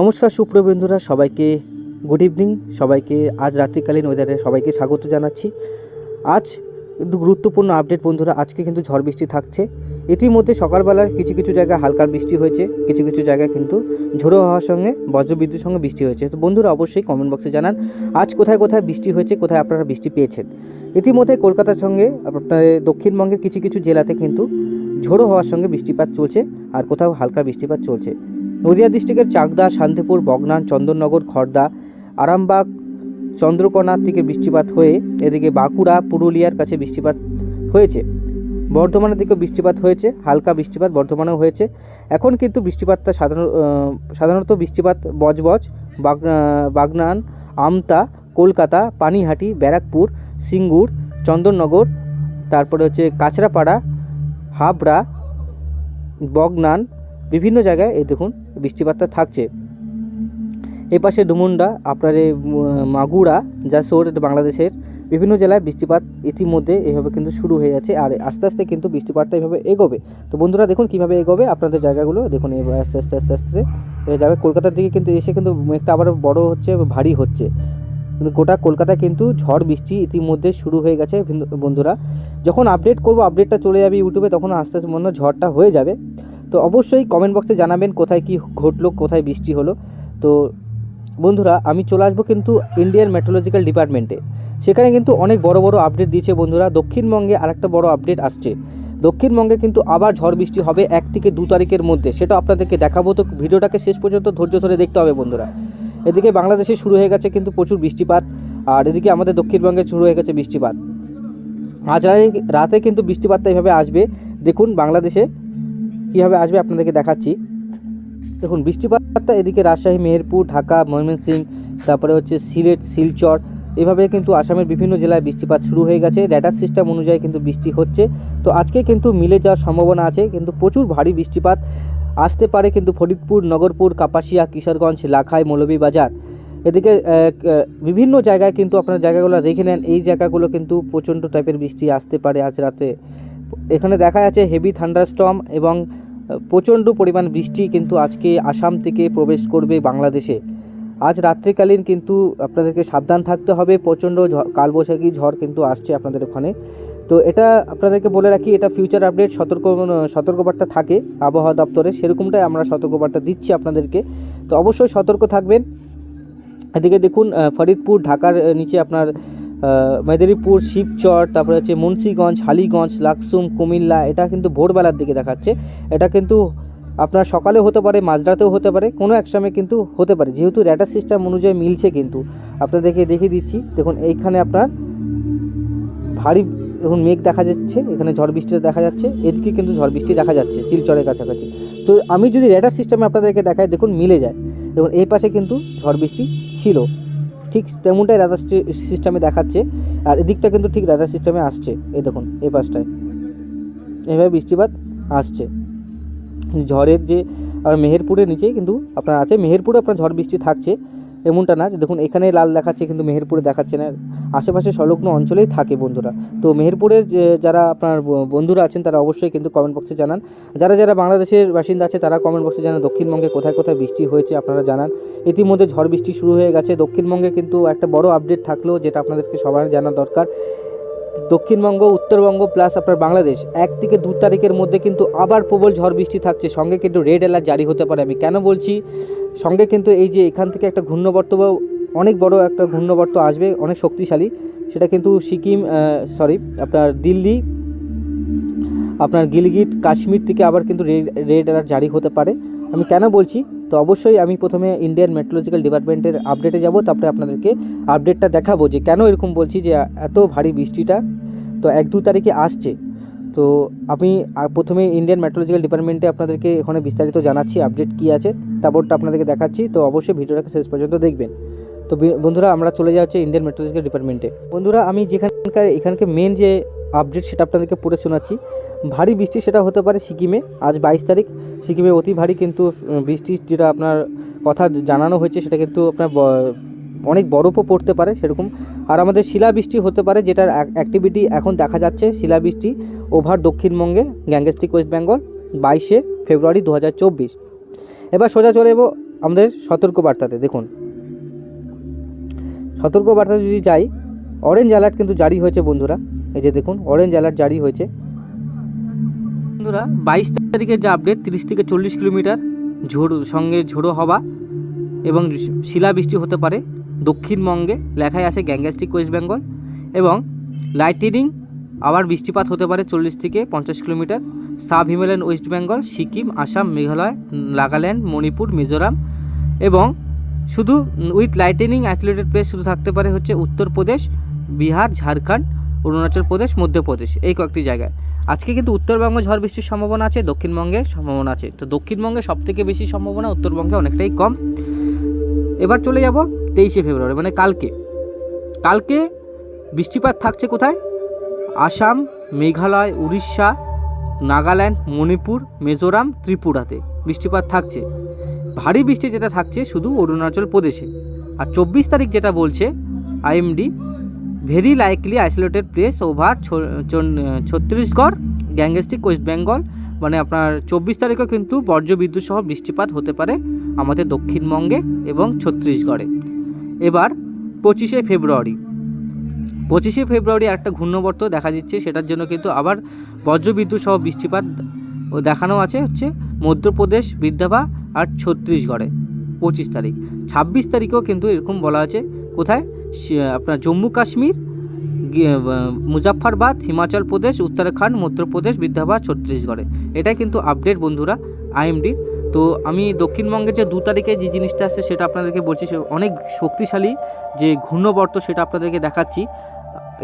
নমস্কার সুপ্রবন্ধুরা সবাইকে good evening সবাইকে আজ রাত্রিকালীন ওয়েদারে সবাইকে স্বাগত জানাচ্ছি। আজ কিন্তু গুরুত্বপূর্ণ আপডেট বন্ধুরা, আজকে কিন্তু ঝড় বৃষ্টি থাকছে। ইতিমধ্যে সকালবেলার কিছু কিছু জায়গায় হালকা বৃষ্টি হয়েছে, কিছু কিছু জায়গায় কিন্তু ঝোড়ো হওয়ার সঙ্গে বজ্রবিদ্যুৎ সঙ্গে বৃষ্টি হয়েছে। তো বন্ধুরা, অবশ্যই কমেন্ট বক্সে জানান, আজ কোথায় কোথায় বৃষ্টি হয়েছে, কোথায় আপনারা বৃষ্টি পেয়েছেন? ইতিমধ্যে কলকাতার সঙ্গে আপনার দক্ষিণবঙ্গের কিছু কিছু জেলাতে কিন্তু ঝোড়ো হওয়ার সঙ্গে বৃষ্টিপাত চলছে, আর কোথাও হালকা বৃষ্টিপাত চলছে। নদিয়া ডিস্ট্রিক্টের চাকদা, শান্তিপুর, বগনান, চন্দননগর খড়দা আরামবাগ, চন্দ্রকোনা থেকে বৃষ্টিপাত হয়ে এদিকে বাঁকুড়া, পুরুলিয়ার কাছে বৃষ্টিপাত হয়েছে। বর্ধমানের দিকেও বৃষ্টিপাত হয়েছে, হালকা বৃষ্টিপাত বর্ধমানেও হয়েছে। এখন কিন্তু বৃষ্টিপাতটা সাধারণ সাধারণত বৃষ্টিপাত বজবজ, বাগ বাগনান, আমতা, কলকাতা, পানিহাটি, ব্যারাকপুর, সিঙ্গুর, চন্দননগর, তারপরে হচ্ছে কাঁচরাপাড়া হাবড়া, বগনান বিভিন্ন জায়গায়, এই দেখুন, বৃষ্টিপাতটা থাকছে। এ পাশে ডুমুন্ডা, আপনার এই মাগুরা জাসোর এটা বাংলাদেশের বিভিন্ন জেলায় বৃষ্টিপাত ইতিমধ্যে এভাবে কিন্তু শুরু হয়ে যাচ্ছে আর আস্তে আস্তে কিন্তু বৃষ্টিপাতটা এভাবে এগোবে। তো বন্ধুরা, দেখুন কীভাবে এগোবে, আপনাদের জায়গাগুলো, দেখুন এবার আস্তে আস্তে আস্তে আস্তে। যাবে কলকাতার দিকে কিন্তু এসে কিন্তু মেঘটা আবার বড় হচ্ছে, ভারী হচ্ছে। কিন্তু গোটা কলকাতায় কিন্তু ঝড়, বৃষ্টি ইতিমধ্যে শুরু হয়ে গেছে বন্ধুরা। যখন আপডেট করব আপডেটটা চলে যাবে ইউটিউবে, তখন আস্তে আস্তে মনে হয় ঝড়টা হয়ে যাবে। তো অবশ্যই কমেন্ট বক্সে জানাবেন কোথায় কি ঘটলো, কোথায় বৃষ্টি হলো। তো বন্ধুরা, আমি চলে আসব কিন্তু ইন্ডিয়ান মেট্রোলজিক্যাল ডিপার্টমেন্টে সেখানে কিন্তু অনেক বড় বড় আপডেট দিয়েছে বন্ধুরা। দক্ষিণবঙ্গে আরেকটা বড় আপডেট আসছে। দক্ষিণবঙ্গে কিন্তু আবার ঝড় বৃষ্টি হবে এক থেকে দু তারিখের মধ্যে। সেটা আপনাদেরকে দেখাবো। তো ভিডিওটাকে শেষ পর্যন্ত ধৈর্য ধরে দেখতে হবে বন্ধুরা। এদিকে বাংলাদেশে শুরু হয়ে গেছে কিন্তু প্রচুর বৃষ্টিপাত। আর এদিকে আমাদের দক্ষিণবঙ্গে শুরু হয়ে গেছে বৃষ্টিপাত। আজ রাতে- কিন্তু বৃষ্টিপাতটা এভাবে আসবে। দেখুন বাংলাদেশে কীভাবে আসবে আপনাদেরকে দেখাচ্ছি। দেখুন, বৃষ্টিপাতটা এদিকে রাজশাহী, মেহেরপুর, ঢাকা, ময়মনসিংহ, তারপরে হচ্ছে সিলেট, শিলচর, এভাবে কিন্তু আসামের বিভিন্ন জেলায় বৃষ্টিপাত শুরু হয়ে গেছে। র্যাডার সিস্টেম অনুযায়ী কিন্তু বৃষ্টি হচ্ছে। তো আজকে কিন্তু মিলে যাওয়ার সম্ভাবনা আছে, কিন্তু প্রচুর ভারী বৃষ্টিপাত আসতে পারে কিন্তু ফরিদপুর, নগরপুর, কাপাসিয়া, কিশোরগঞ্জ, লাখাই, মৌলভীবাজার। এদিকে বিভিন্ন জায়গায় কিন্তু আপনার জায়গাগুলো দেখে নেন। এই জায়গাগুলো কিন্তু প্রচণ্ড টাইপের বৃষ্টি আসতে পারে আজ রাতে। এখানে দেখা যাচ্ছে হেভি থান্ডারস্টর্ম এবং প্রচণ্ড পরিমাণ বৃষ্টি কিন্তু আজকে আসাম থেকে প্রবেশ করবে বাংলাদেশে। আজ রাত্রিকালীন কিন্তু আপনাদেরকে সাবধান থাকতে হবে, প্রচণ্ড কালবৈশাখী ঝড় কিন্তু আসছে আপনাদের ওখানে। তো এটা আপনাদেরকে বলে রাখি, এটা ফিউচার আপডেট সতর্ক, সতর্কবার্তা থাকে আবহাওয়া দপ্তরে, সেরকমটাই আমরা সতর্কবার্তা দিচ্ছি আপনাদেরকে। তো অবশ্যই সতর্ক থাকবেন। এদিকে দেখুন ফরিদপুর, ঢাকার নিচে আপনার মেদিনীপুর, শিবচর, তারপরে হচ্ছে মুন্সীগঞ্জ, হালিগঞ্জ, লাকসুম, কুমিল্লা, এটা কিন্তু ভোরবেলার দিকে দেখাচ্ছে। এটা কিন্তু আপনার সকালে হতে পারে, মাঝরাতেও হতে পারে, কোনো এক সময় কিন্তু হতে পারে। যেহেতু র্যাডার সিস্টেম অনুযায়ী মিলছে কিন্তু, আপনাদেরকে দেখিয়ে দিচ্ছি। দেখুন, এইখানে আপনার ভারী এখন মেঘ দেখা যাচ্ছে, এখানে ঝড় বৃষ্টিটা দেখা যাচ্ছে, এদিকে কিন্তু ঝড় বৃষ্টি দেখা যাচ্ছে, শিলচরের কাছাকাছি। তো আমি যদি র্যাডার সিস্টেমে আপনাদেরকে দেখাই, দেখুন, মিলে যায়। দেখুন, এই পাশে কিন্তু ঝড় বৃষ্টি ছিল। ঠিক তেমনটাই রাজা সিস্টেমে দেখাচ্ছে। আর এদিকটা কিন্তু ঠিক রাজা সিস্টেমে আসছে। এই দেখুন, এই পাশটায়। এভাবে বৃষ্টিপাত আসছে। ঝড়ের যে, আর মেহেরপুরের নিচেই কিন্তু আপনার আছে। মেহেরপুরে আপনার ঝড় বৃষ্টি থাকছে। এমনটা না যে দেখুন এখানে লাল দেখাচ্ছে কিন্তু মেহেরপুরে দেখাচ্ছে না। আশেপাশে সংলগ্ন অঞ্চলেই থাকে বন্ধুরা। তো মেহেরপুরের যারা আপনার বন্ধুরা আছেন, তারা অবশ্যই কিন্তু কমেন্ট বক্সে জানান। যারা যারা বাংলাদেশের বাসিন্দা আছে, তারা কমেন্ট বক্সে জানান, দক্ষিণবঙ্গে কোথায় কোথায় বৃষ্টি হয়েছে আপনারা জানান। ইতিমধ্যে ঝড় বৃষ্টি শুরু হয়ে গেছে। দক্ষিণবঙ্গে কিন্তু একটা বড় আপডেট থাকলেও যেটা আপনাদেরকে সবার জানা দরকার। দক্ষিণবঙ্গ, উত্তরবঙ্গ প্লাস আপনার বাংলাদেশ, এক থেকে দু তারিখের মধ্যে কিন্তু আবার প্রবল ঝড় বৃষ্টি থাকছে। সঙ্গে কিন্তু রেড অ্যালার্ট জারি হতে পারে। আমি কেন বলছি? সঙ্গে কিন্তু এই যে এখান থেকে একটা ঘূর্ণবর্ত বা অনেক বড় একটা ঘূর্ণবর্ত আসবে, অনেক শক্তিশালী। সেটা কিন্তু সিকিম সরি আপনার দিল্লি, আপনার গিলগিট, কাশ্মীর থেকে আবার কিন্তু রেড রেড অ্যালার্ট জারি হতে পারে। আমি কেন বলছি? তো অবশ্যই আমি প্রথমে ইন্ডিয়ান মেট্রোলজিক্যাল ডিপার্টমেন্টের আপডেটে যাব, তারপরে আপনাদেরকে আপডেটটা দেখাবো যে কেন এরকম বলছি যে এত ভারী বৃষ্টিটা। তো এক দু তারিখে আসছে। তো আমি প্রথমে ইন্ডিয়ান মেট্রোলজিক্যাল ডিপার্টমেন্টে আপনাদেরকে এখানে বিস্তারিত জানাচ্ছি আপডেট কী আছে, তারপরটা আপনাদেরকে দেখাচ্ছি, তো অবশ্যই ভিডিওটাকে শেষ পর্যন্ত দেখবেন। তো বন্ধুরা, আমরা চলে যাচ্ছি ইন্ডিয়ান মেট্রোলজিক্যাল ডিপার্টমেন্টে বন্ধুরা, আমি যেখানকার এখানকার মেন যে আপডেট সেটা আপনাদেরকে পড়ে শোনাচ্ছি, ভারী বৃষ্টি সেটা হতে পারে সিকিমে, আজ বাইশ তারিখ, সিকিমে অতি ভারী কিন্তু বৃষ্টি যেটা আপনার কথা জানানো হয়েছে সেটা কিন্তু আপনার অনেক বরফও পড়তে পারে সেরকম। আর আমাদের শিলাবৃষ্টি হতে পারে, যেটার অ্যাক্টিভিটি এখন দেখা যাচ্ছে। শিলাবৃষ্টি ওভার দক্ষিণবঙ্গে গ্যাংগেস্টিক ওয়েস্ট বেঙ্গল, বাইশে ফেব্রুয়ারি দু হাজার চব্বিশ। এবার সোজা চলে যাব আমাদের সতর্কবার্তাতে, দেখুন। সতর্কবার্তা যদি যাই অরেঞ্জ অ্যালার্ট কিন্তু জারি হয়েছে বন্ধুরা। এই যে দেখুন অরেঞ্জ অ্যালার্ট জারি হয়েছে। বন্ধুরা, বাইশ তারিখের যে আপডেট তিরিশ থেকে চল্লিশ কিলোমিটার ঝোড়ো, সঙ্গে ঝোড়ো হওয়া এবং শিলাবৃষ্টি হতে পারে। দক্ষিণবঙ্গে লেখায় আছে গ্যাঙ্গাস্টিক ওয়েস্ট বেঙ্গল এবং লাইটিনিং আবার বৃষ্টিপাত হতে পারে চল্লিশ থেকে পঞ্চাশ kilometre. Sub Himalayan West Bengal, Sikkim, Assam, Meghalaya, Nagaland, Manipur, Mizoram এবং শুধু উইথ লাইটেনিং আইসোলেটেড প্লেস শুধু থাকতে পারে হচ্ছে উত্তরপ্রদেশ বিহার, ঝাড়খণ্ড, অরুণাচল প্রদেশ মধ্যপ্রদেশ এই কয়েকটি জায়গায়। আজকে কিন্তু উত্তরবঙ্গ ঝড় বৃষ্টির সম্ভাবনা আছে, দক্ষিণবঙ্গে সম্ভাবনা আছে। তো দক্ষিণবঙ্গে সব থেকে বেশি সম্ভাবনা উত্তরবঙ্গে অনেকটাই কম। এবার চলে যাব তেইশে ফেব্রুয়ারি মানে কালকে। কালকে বৃষ্টিপাত থাকছে কোথায়? আসাম, মেঘালয়, উড়িষ্যা, নাগাল্যান্ড, মণিপুর, মিজোরাম, ত্রিপুরাতে বৃষ্টিপাত থাকছে। ভারী বৃষ্টি যেটা থাকছে শুধু অরুণাচল প্রদেশে। আর চব্বিশ তারিখ যেটা বলছে IMD very likely isolated place over Chhattisgarh Gangetic West Bengal মানে আপনার চব্বিশ তারিখেও কিন্তু বজ্রবিদ্যুৎ সহ বৃষ্টিপাত হতে পারে আমাদের দক্ষিণবঙ্গে এবং ছত্তিশগড়ে। এবার পঁচিশে ফেব্রুয়ারি। পঁচিশে ফেব্রুয়ারি একটা ঘূর্ণবর্ত দেখা দিচ্ছে, সেটার জন্য কিন্তু আবার বজ্রবিদ্যুৎ সহ বৃষ্টিপাত দেখানো আছে হচ্ছে মধ্যপ্রদেশ বিদ্যাভা আর ছত্তিশগড়ে পঁচিশ তারিখ। ছাব্বিশ তারিখেও কিন্তু এরকম বলা আছে। কোথায়? আপনার জম্মু কাশ্মীর মুজাফফরবাদ, হিমাচল প্রদেশ, উত্তরাখণ্ড, মধ্যপ্রদেশ বিদ্যাভা ছত্তিশগড়ে। এটাই কিন্তু আপডেট বন্ধুরা আইএমডির তো আমি দক্ষিণবঙ্গে যে দু তারিখে যে জিনিসটা আসছে সেটা আপনাদেরকে বলছি, সে অনেক শক্তিশালী যে ঘূর্ণবর্ত সেটা আপনাদেরকে দেখাচ্ছি।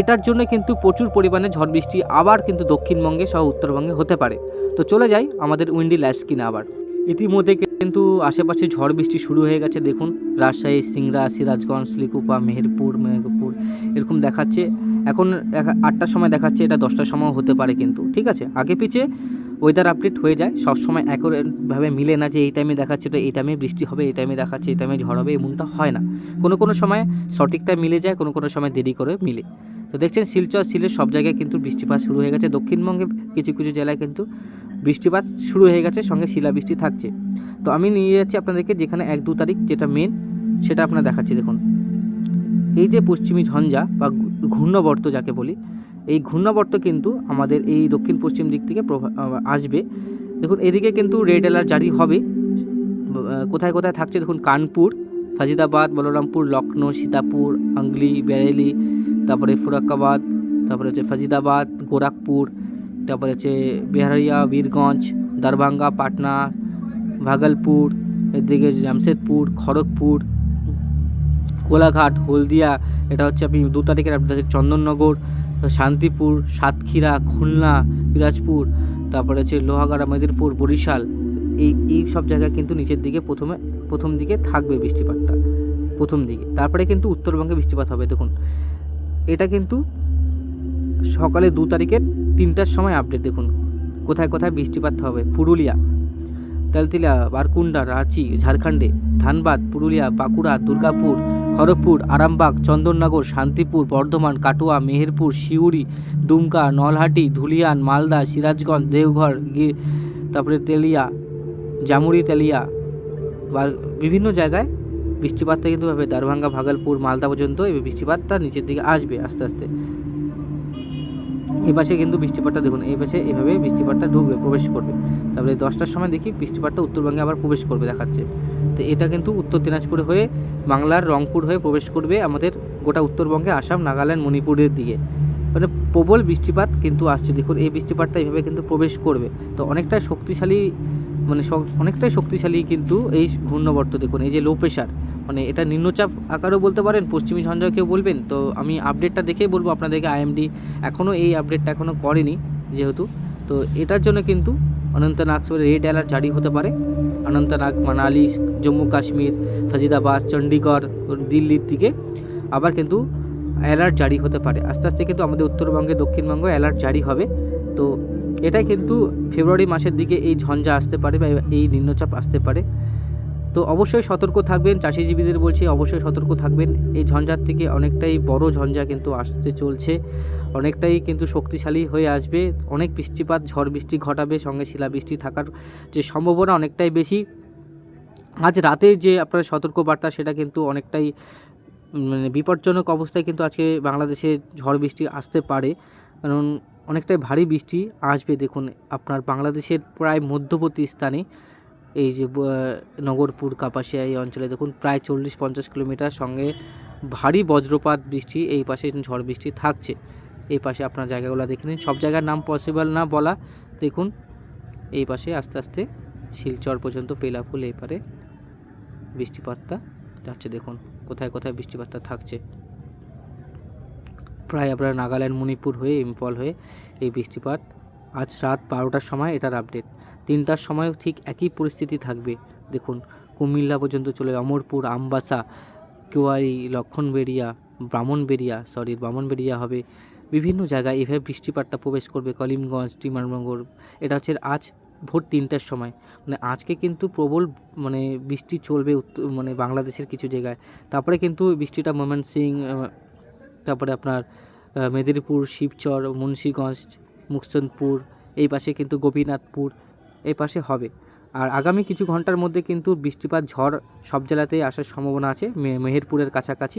এটার জন্য কিন্তু প্রচুর পরিমাণে ঝড় বৃষ্টি আবার কিন্তু দক্ষিণবঙ্গে সহ উত্তরবঙ্গে হতে পারে। তো চলে যাই আমাদের উইন্ডি লাইফ স্কিনে আবার। ইতিমধ্যে কিন্তু আশেপাশে ঝড় বৃষ্টি শুরু হয়ে গেছে, দেখুন। রাজশাহী, সিংড়া, সিরাজগঞ্জ লিকুপা মেহেরপুর মেহেরপুর, এরকম দেখাচ্ছে। এখন আটটার সময় দেখাচ্ছে, এটা দশটার সময় হতে পারে কিন্তু, ঠিক আছে? আগে পিছে ওয়েদার আপডেট হয়ে যায়। সব সময় একভাবে মিলে না যে এই টাইমে দেখাচ্ছে তো এই টাইমে বৃষ্টি হবে, এই টাইমে দেখাচ্ছে, এই টাইমে ঝড় হবে, এমনটা হয় না। কোনো কোনো সময় সঠিকটা মিলে যায়, কোনো কোনো সময় দেরি করে মিলে। তো দেখছেন, শিলচর সিলেট সব জায়গায় কিন্তু বৃষ্টিপাত শুরু হয়ে গেছে। দক্ষিণবঙ্গে কিছু কিছু জেলায় কিন্তু বৃষ্টিপাত শুরু হয়ে গেছে, সঙ্গে শিলাবৃষ্টি থাকছে। তো আমি নিয়ে যাচ্ছি আপনাদেরকে যেখানে এক, দু তারিখ যেটা মেন সেটা আপনার দেখাচ্ছি। দেখুন, এই যে পশ্চিমী ঝঞ্ঝা বা ঘূর্ণবর্ত যাকে বলি এই ঘূর্ণাবর্ত কিন্তু আমাদের এই দক্ষিণ পশ্চিম দিক থেকে আসবে। দেখুন, এদিকে কিন্তু রেড অ্যালার্ট জারি হবে। কোথায় কোথায় থাকছে? দেখুন, কানপুর, ফাজিদাবাদ, বলরামপুর লখনৌ সীতাপুর, আংলি, বেরেলি, তারপরে ফুরাক্কাবাদ, তারপরে হচ্ছে ফাজিদাবাদ, গোরাখপুর, তারপরে হচ্ছে বেহারিয়া, বীরগঞ্জ, দারভাঙ্গা, পাটনা, ভাগলপুর, এদিকে জামশেদপুর, খড়গপুর, কোলাঘাট, হলদিয়া। এটা হচ্ছে আপনি দু তারিখের আপনাদের চন্দননগর শান্তিপুর, সাতক্ষীরা, খুলনা, পিরাজপুর, তারপরে হচ্ছে লোহাগাড়া, মেদিনীপুর, বরিশাল, এই এই সব জায়গায় কিন্তু নিচের দিকে প্রথমে, প্রথম দিকে থাকবে বৃষ্টিপাতটা, প্রথম দিকে। তারপরে কিন্তু উত্তরবঙ্গে বৃষ্টিপাত হবে। দেখুন, এটা কিন্তু সকালে দু তারিখের তিনটার সময় আপডেট দেখুন, কোথায় কোথায় বৃষ্টিপাত হবে? পুরুলিয়া, তেলতিলা, বারকুন্ডা, রাঁচি, ঝাড়খণ্ডে, ধানবাদ, পুরুলিয়া, বাঁকুড়া, দুর্গাপুর খড়গপুর, আরামবাগ, চন্দননগর, শান্তিপুর, বর্ধমান, কাটোয়া, মেহেরপুর, সিউড়ি, দুমকা, নলহাটি, ধুলিয়ান, মালদা, সিরাজগঞ্জ, দেওঘর, গি- তারপরে তেলিয়া জামুরি তেলিয়া বা বিভিন্ন জায়গায় বৃষ্টিপাতটা কিন্তু হবে। দারভাঙ্গা, ভাগলপুর, মালদা পর্যন্ত এই বৃষ্টিপাতটা নিচের দিকে আসবে আস্তে আস্তে। এই পাশে কিন্তু বৃষ্টিপাতটা দেখুন, এই পাশে এভাবে বৃষ্টিপাতটা ঢুকবে, প্রবেশ করবে। তারপরে দশটার সময় দেখি বৃষ্টিপাতটা উত্তরবঙ্গে আবার প্রবেশ করবে দেখাচ্ছে। তো এটা কিন্তু উত্তর দিনাজপুরে হয়ে বাংলার রংপুর হয়ে প্রবেশ করবে আমাদের গোটা উত্তরবঙ্গে, আসাম, নাগাল্যান্ড, মণিপুরের দিকে। মানে প্রবল বৃষ্টিপাত কিন্তু আসছে। দেখুন, এই বৃষ্টিপাতটা এইভাবে কিন্তু প্রবেশ করবে। তো অনেকটাই শক্তিশালী মানে অনেকটাই শক্তিশালী কিন্তু এই ঘূর্ণবর্ত। দেখুন, এই যে লো প্রেশার মানে এটা নিম্নচাপ আকারও বলতে পারেন, পশ্চিমী ঝঞ্ঝা কেউ বলবেন। তো আমি আপডেটটা দেখেই বলব আপনাদেরকে আইএমডি এখনও এই আপডেটটা এখনও করেনি যেহেতু। তো এটার জন্য কিন্তু অনন্তনাগ রেড অ্যালার্ট জারি হতে পারে। অনন্তনাগ, মানালি, জম্মু, কাশ্মীর ফাজিদাবাদ চণ্ডীগড় দিল্লির দিকে। আবার কিন্তু অ্যালার্ট জারি হতে পারে। আস্তে আস্তে কিন্তু আমাদের উত্তরবঙ্গে, দক্ষিণবঙ্গে অ্যালার্ট জারি হবে। তো এটাই কিন্তু ফেব্রুয়ারি মাসের দিকে এই ঝঞ্ঝা আসতে পারে বা এই নিম্নচাপ আসতে পারে। তো অবশ্যই সতর্ক থাকবেন। চাষিজীবীদের বলছি, অবশ্যই সতর্ক থাকবেন। এই ঝঞ্ঝার থেকে অনেকটাই বড় ঝঞ্ঝা কিন্তু আসতে চলছে। অনেকটাই কিন্তু শক্তিশালী হয়ে আসবে। অনেক বৃষ্টিপাত, ঝড় বৃষ্টি ঘটাবে, সঙ্গে শিলাবৃষ্টি থাকার যে সম্ভাবনা অনেকটাই বেশি। আজ রাতে যে আপনার সতর্কবার্তা, সেটা কিন্তু অনেকটাই মানে বিপজ্জনক অবস্থায় কিন্তু আজকে বাংলাদেশে ঝড় বৃষ্টি আসতে পারে। কারণ অনেকটাই ভারী বৃষ্টি আসবে, দেখুন, আপনার বাংলাদেশের প্রায় মধ্যবর্তী স্থানে। এই যে নগরপুর, কাপাসিয়া এই অঞ্চলে দেখুন, প্রায় চল্লিশ পঞ্চাশ কিলোমিটার সঙ্গে ভারী বজ্রপাত বৃষ্টি এই পাশে ঝড় বৃষ্টি থাকছে। এই পাশে আপনার জায়গাগুলো দেখে নিন। সব জায়গার নাম পসিবল না বলা। দেখুন, এই পাশে আস্তে আস্তে শিলচর পর্যন্ত পেলাফুল এই পারে বৃষ্টিপাতটা যাচ্ছে। দেখুন, কোথায় কোথায় বৃষ্টিপাতটা থাকছে। প্রায় আপনার নাগাল্যান্ড, মণিপুর হয়ে ইম্ফল হয়ে এই বৃষ্টিপাত আজ রাত বারোটার সময় এটার আপডেট তিনটার সময়ও ঠিক একই পরিস্থিতি থাকবে। দেখুন, কুমিল্লা পর্যন্ত চলে অমরপুর, আমবাসা, কেওয়ারি, লক্ষণবেড়িয়া, ব্রাহ্মণবেড়িয়া সরি ব্রাহ্মণবেড়িয়া হবে। বিভিন্ন জায়গায় এভাবে বৃষ্টিপাতটা প্রবেশ করবে কলিমগঞ্জ টিমারমঙ্গল এটা হচ্ছে আজ ভোর তিনটার সময়। মানে আজকে কিন্তু প্রবল মানে বৃষ্টি চলবে মানে বাংলাদেশের কিছু জায়গায়। তারপরে কিন্তু বৃষ্টিটা ময়মনসিং সিং তারপরে আপনার মেদিনীপুর, শিবচর, মুন্সীগঞ্জ মুকসনপুর এই পাশে কিন্তু গোপীনাথপুর, এই পাশে হবে। আর আগামী কিছু ঘণ্টার মধ্যে কিন্তু বৃষ্টিপাত, ঝড় সব জেলাতেই আসার সম্ভাবনা আছে। মেহেরপুরের কাছাকাছি,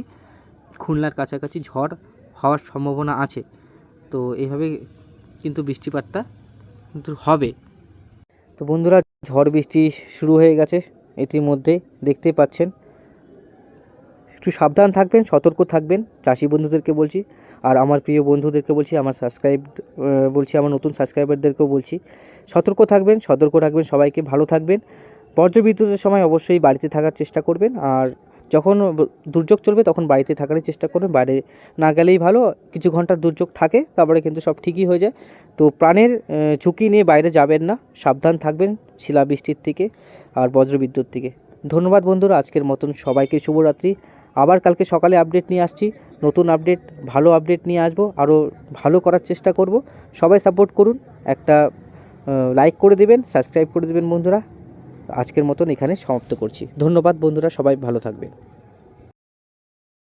খুলনার কাছাকাছি ঝড় হওয়ার সম্ভাবনা আছে। তো এইভাবে কিন্তু বৃষ্টিপাতটা কিন্তু হবে। তো বন্ধুরা, ঝড় বৃষ্টি শুরু হয়ে গেছে। ইতিমধ্যে দেখতেই পাচ্ছেন। একটু সাবধান থাকবেন, সতর্ক থাকবেন। চাষি বন্ধুদেরকে বলছি আর আমার প্রিয় বন্ধুদেরকে বলছি, আমার সাবস্ক্রাইব বলছি, আমার নতুন সাবস্ক্রাইবারদেরকেও বলছি, সতর্ক থাকবেন, সতর্ক রাখবেন সবাইকে ভালো থাকবেন। বজ্রবিদ্যুতের সময় অবশ্যই বাড়িতে থাকার চেষ্টা করবেন। আর যখন দুর্যোগ চলবে তখন বাড়িতে থাকারই চেষ্টা করবেন। বাইরে না গেলেই ভালো, কিছু ঘণ্টার দুর্যোগ থাকে, তারপরে কিন্তু সব ঠিকই হয়ে যায়। তো প্রাণের ঝুঁকি নিয়ে বাইরে যাবেন না, সাবধান থাকবেন শিলাবৃষ্টির থেকে আর বজ্রবিদ্যুৎ থেকে ধন্যবাদ বন্ধুরা, আজকের মতন সবাইকে শুভরাত্রি। আবার কালকে সকালে আপডেট নিয়ে আসছি, নতুন আপডেট ভালো আপডেট নিয়ে আসব, আরও ভালো করার চেষ্টা করব। সবাই সাপোর্ট করুন, একটা লাইক করে দেবেন সাবস্ক্রাইব করে দেবেন বন্ধুরা। আজকের মতন এখানে সমাপ্ত করছি। ধন্যবাদ বন্ধুরা সবাই ভালো থাকবেন।